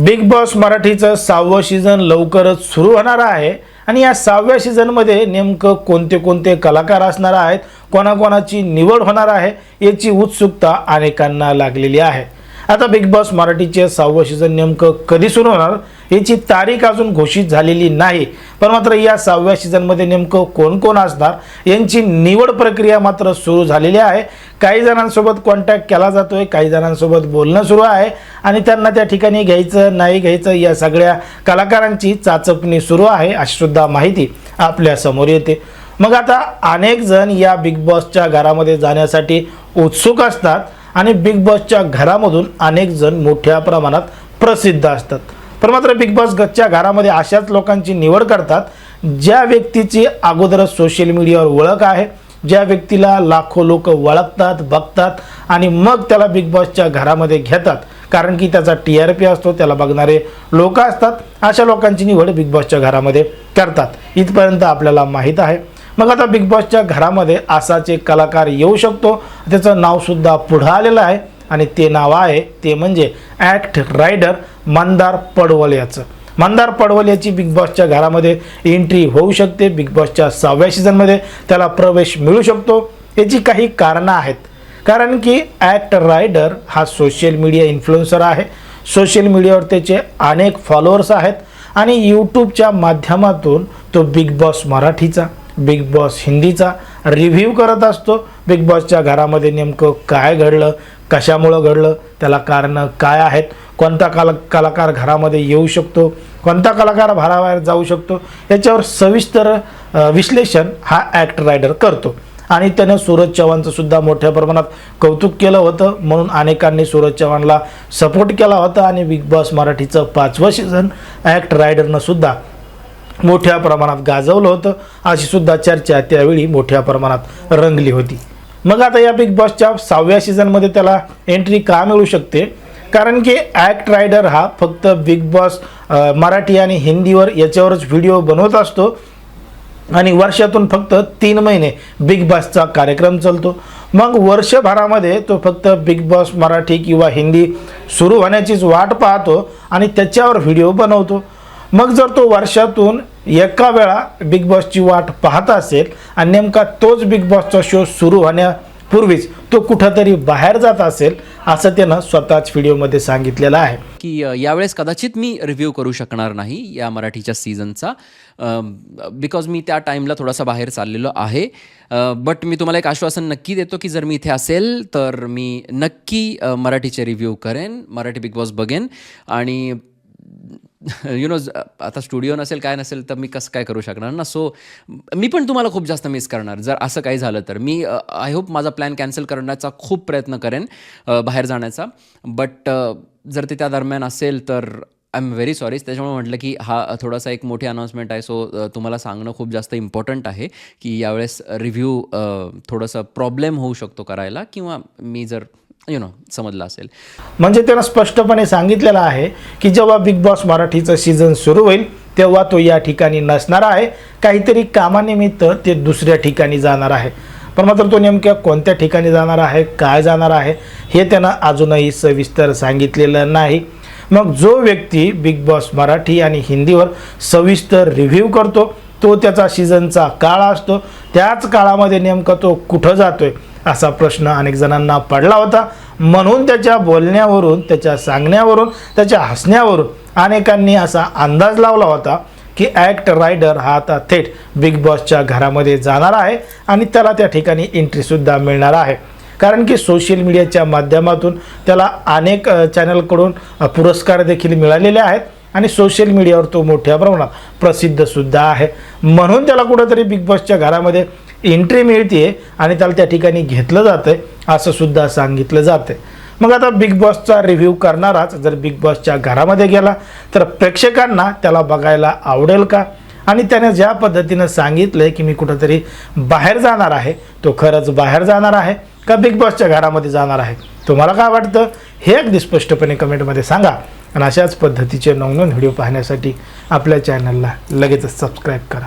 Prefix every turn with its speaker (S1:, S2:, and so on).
S1: Big boss मराठीचं सहावं season लवकरच सुरू होणार आहे. आणि या सहाव्या सीझनमध्ये नेमकं कोणते कोणते कलाकार असणार आहेत कोणाकोणाची निवड होणार आहे याची उत्सुकता अनेकांना लागलेली आहे. आता बिग बॉस मराठीचे सहावं सीझन नेमकं कधी सुरू होणार याची तारीख अजून घोषित झालेली नाही. पण मात्र या सहाव्या सीझनमध्ये नेमकं कोण कोण असणार यांची निवड प्रक्रिया मात्र सुरू झालेली आहे. काही जणांसोबत कॉन्टॅक्ट केला जातोय काही जणांसोबत बोलणं सुरू आहे आणि त्यांना त्या ठिकाणी घ्यायचं नाही घ्यायचं या सगळ्या कलाकारांची चाचपणी सुरू आहे अशी सुद्धा माहिती आपल्यासमोर येते. मग आता अनेक जण या बिग बॉसच्या घरामध्ये जाण्यासाठी उत्सुक असतात. आणि बिग बॉसच्या घरामधून अनेक जण मोठ्या प्रमाणात प्रसिद्ध असतात. पण मात्र बिग बॉस गच्च्या घरामध्ये अशाच लोकांची निवड करतात ज्या व्यक्तीची अगोदरच सोशल मीडियावर ओळख आहे ज्या व्यक्तीला लाखो लोक वळखतात बघतात आणि मग त्याला बिग बॉसच्या घरामध्ये घेतात. कारण की त्याचा टी आर पी असतो त्याला बघणारे लोक असतात. अशा लोकांची निवड बिग बॉसच्या घरामध्ये करतात. इथपर्यंत आपल्याला माहीत आहे. मग आता बिग बॉसच्या घरामध्ये असाच एक कलाकार येऊ शकतो. त्याचं नावसुद्धा पुढं आलेलं आहे. आणि ते नाव आहे ते म्हणजे ॲक्ट रायडर मंदार पडवल याचं मंदार पडवल याची बिग बॉसच्या घरामध्ये एंट्री होऊ शकते. बिग बॉसच्या सहाव्या सीझनमध्ये त्याला प्रवेश मिळू शकतो. याची काही कारणं आहेत. कारण की ॲक्ट रायडर हा सोशल मीडिया इन्फ्लुएन्सर आहे. सोशल मीडियावर त्याचे अनेक फॉलोअर्स आहेत. आणि यूट्यूबच्या माध्यमातून तो बिग बॉस मराठीचा. बिग बॉस हिंदीचा रिव्ह्यू करत असतो. बिग बॉसच्या घरामध्ये नेमकं काय घडलं? कशामुळं घडलं? त्याला कारणं काय आहेत? कोणता कला कलाकार घरामध्ये येऊ शकतो? कोणता कलाकार भाराबाहेर जाऊ शकतो? याच्यावर सविस्तर विश्लेषण हा ॲक्ट रायडर करतो. आणि त्यानं सूरज चव्हाणचं सुद्धा मोठ्या प्रमाणात कौतुक केलं होतं. म्हणून अनेकांनी सूरज चव्हाणला सपोर्ट केला होता. आणि बिग बॉस मराठीचं पाचवं सीझन ॲक्ट रायडरनं सुद्धा मोठ्या प्रमाणात गाजवलं होतं. अशी सुद्धा चर्चा त्यावेळी मोठ्या प्रमाणात रंगली होती. मग आता या बिग बॉसच्या सहाव्या सीझनमध्ये त्याला एंट्री का मिळू शकते? कारण की ॲक्ट रायडर हा फक्त बिग बॉस मराठी आणि हिंदीवर याच्यावरच व्हिडिओ बनवत असतो. आणि वर्षातून फक्त तीन महिने बिग बॉसचा कार्यक्रम चालतो. मग वर्षभरामध्ये तो फक्त बिग बॉस मराठी किंवा हिंदी सुरू होण्याचीच वाट पाहतो आणि त्याच्यावर व्हिडिओ बनवतो. मग जर तो वर्षातून एका वेळा बिग बॉसची वाट पाहत असेल आणि नेमका तोच बिग बॉसचा शो सुरू होण्यापूर्वीच तो कुठंतरी बाहेर जात असेल असं त्यानं स्वतःच व्हिडिओमध्ये सांगितलेलं आहे.
S2: की यावेळेस कदाचित मी रिव्ह्यू करू शकणार नाही या मराठीच्या सीझनचा बिकॉज मी त्या टाईमला थोडासा बाहेर चाललेलो आहे. बट मी तुम्हाला एक आश्वासन नक्की देतो की जर मी इथे असेल तर मी नक्की मराठीचे रिव्ह्यू करेन मराठी बिग बॉस बघेन आणि यु नो आता स्टुडिओ नसेल काय नसेल तर मी कसं काय करू शकणार ना? सो मी पण तुम्हाला खूप जास्त मिस करणार. जर असं काही झालं तर. मी आय होप माझा प्लॅन कॅन्सल करण्याचा खूप प्रयत्न करेन बाहेर जाण्याचा. बट जर ते त्या दरम्यान असेल तर आय एम व्हेरी सॉरी त्याच्यामुळे म्हटलं की हा थोडासा एक मोठी अनाऊन्समेंट आहे. सो तुम्हाला सांगणं खूप जास्त इम्पॉर्टंट आहे की यावेळेस रिव्ह्यू थोडंसं प्रॉब्लेम होऊ शकतो करायला किंवा मी जर यु नो समजलं असेल.
S1: म्हणजे त्यानं स्पष्टपणे सांगितलेलं आहे की जेव्हा बिग बॉस मराठीचं सीझन सुरू होईल तेव्हा तो या ठिकाणी नसणार आहे. काहीतरी कामानिमित्त ते दुसऱ्या ठिकाणी जाणार आहे. पण मात्र तो नेमक्या कोणत्या ठिकाणी जाणार आहे काय जाणार आहे हे त्यानं अजूनही सविस्तर सांगितलेलं नाही. मग जो व्यक्ती बिग बॉस मराठी आणि हिंदीवर सविस्तर रिव्ह्यू करतो तो त्याचा सीझनचा काळ असतो. त्याच काळामध्ये नेमका तो कुठं जातोय असा प्रश्न अनेक जणांना पडला होता. म्हणून त्याच्या बोलण्यावरून त्याच्या सांगण्यावरून त्याच्या हसण्यावरून अनेकांनी असा अंदाज लावला होता की ॲक्ट रायडर हा आता थेट बिग बॉसच्या घरामध्ये जाणार आहे आणि त्याला त्या ठिकाणी एंट्रीसुद्धा मिळणार आहे. कारण की सोशल मीडियाच्या माध्यमातून त्याला अनेक चॅनलकडून पुरस्कार देखील मिळालेले आहेत. आणि सोशल मीडियावर तो मोठ्या प्रमाणात प्रसिद्धसुद्धा आहे. म्हणून त्याला कुठंतरी बिग बॉसच्या घरामध्ये एंट्री मिळते आणि त्याला त्या ठिकाणी घेतलं जातं आहे असं सुद्धा सांगितलं जातं मग आता बिग बॉसचा रिव्ह्यू करणाराच जर बिग बॉसच्या घरामध्ये गेला तर प्रेक्षकांना त्याला बघायला आवडेल का? आणि त्याने ज्या पद्धतीनं सांगितलं आहे की मी कुठंतरी बाहेर जाणार आहे तो खरंच बाहेर जाणार आहे का बिग बॉसच्या घरामध्ये जाणार आहे? तुम्हाला काय वाटतं? हे अगदी स्पष्टपणे कमेंटमध्ये सांगा. आणि अशाच पद्धतीचे नवनवीन व्हिडिओ पाहण्यासाठी आपल्या चॅनलला लगेचच सबस्क्राईब करा.